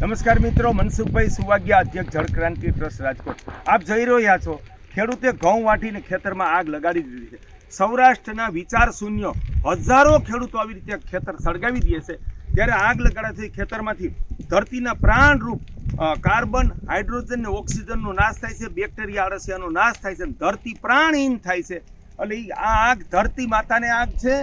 નમસ્કાર મિત્રો, મનસુખભાઈ સુવાગ્યા, અધ્યક્ષ જળ ક્રાંતિ ટ્રસ્ટ રાજકોટ. આપ જઈ રહ્યા છો ખેડૂતે ઘઉં વાટીને ખેતરમાં આગ લગાડી દીધી છે. સૌરાષ્ટ્રના વિચાર શૂન્ય હજારો ખેડૂતો આવી રીતે ખેતર સળગાવી દે છે. ત્યારે આગ લગાડવાથી ખેતરમાંથી ધરતીના પ્રાણરૂપ કાર્બન, હાઇડ્રોજન ને ઓક્સિજનનો નાશ થાય છે, બેક્ટેરિયા, અળસિયાનો નાશ થાય છે ધરતી પ્રાણહીન થાય છે. એટલે આ આગ ધરતી માતાને આગ છે.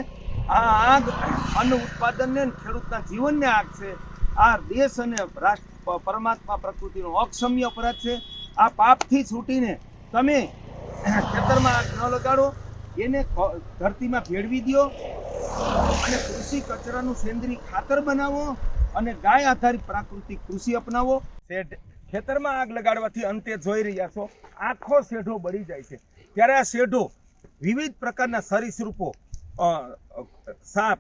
આ આગ અન્ન ઉત્પાદનને ખેડૂતના જીવનને આગ છે. આ દેશ અને રાષ્ટ્ર પરમાત્મા પ્રકૃતિનો અક્ષમ્ય અપરાધ છે. આ પાપથી છૂટીને તમે ખેતરમાં ન લગાડો. એને ધરતીમાં ભેળવી દ્યો અને કૃષિ કચરાનું સેન્દ્રીય ખાતર બનાવો અને ગાય આધારિત પ્રાકૃતિક કૃષિ અપનાવો. શેઢ, ખેતરમાં આગ લગાડવાથી અંતે જોઈ રહ્યા છો, આખો શેઢો બળી જાય છે. ત્યારે આ શેઢો વિવિધ પ્રકારના સરીસૃપો સાપ,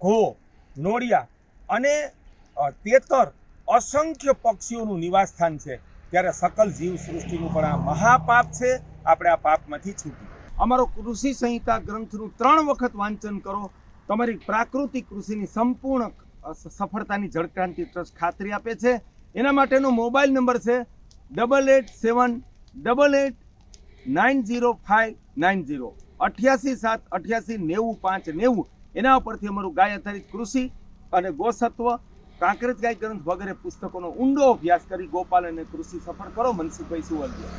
ઘો, નોળિયા અને તેતર અસંખ્ય પક્ષીઓનું નિવાસસ્થાન છે. ત્યારે સકલ જીવ સૃષ્ટિનું પણ આ મહાપાપ છે. આપણે આ પાપમાંથી છૂટી અમારો કૃષિ સંહિતા ગ્રંથનું ત્રણ વખત વાંચન કરો. તમારી પ્રાકૃતિક કૃષિની સંપૂર્ણ સફળતાની જળક્રાંતિ ટ્રસ્ટ ખાતરી આપે છે. એના માટેનો મોબાઈલ નંબર છે double eight seven double eight nine zero five nine zero અઠ્યાસી સાત અઠ્યાસી નેવું પાંચ નેવું. એના ઉપરથી અમારું ગાય આધારિત કૃષિ અને ગોસત્વ કાંકરેજ ગાય ગ્રંથ વગેરે પુસ્તકોનો ઊંડો અભ્યાસ કરી ગોપાલ અને કૃષિ સફળ કરો, મનસુખભાઈ સુવર્ગીય.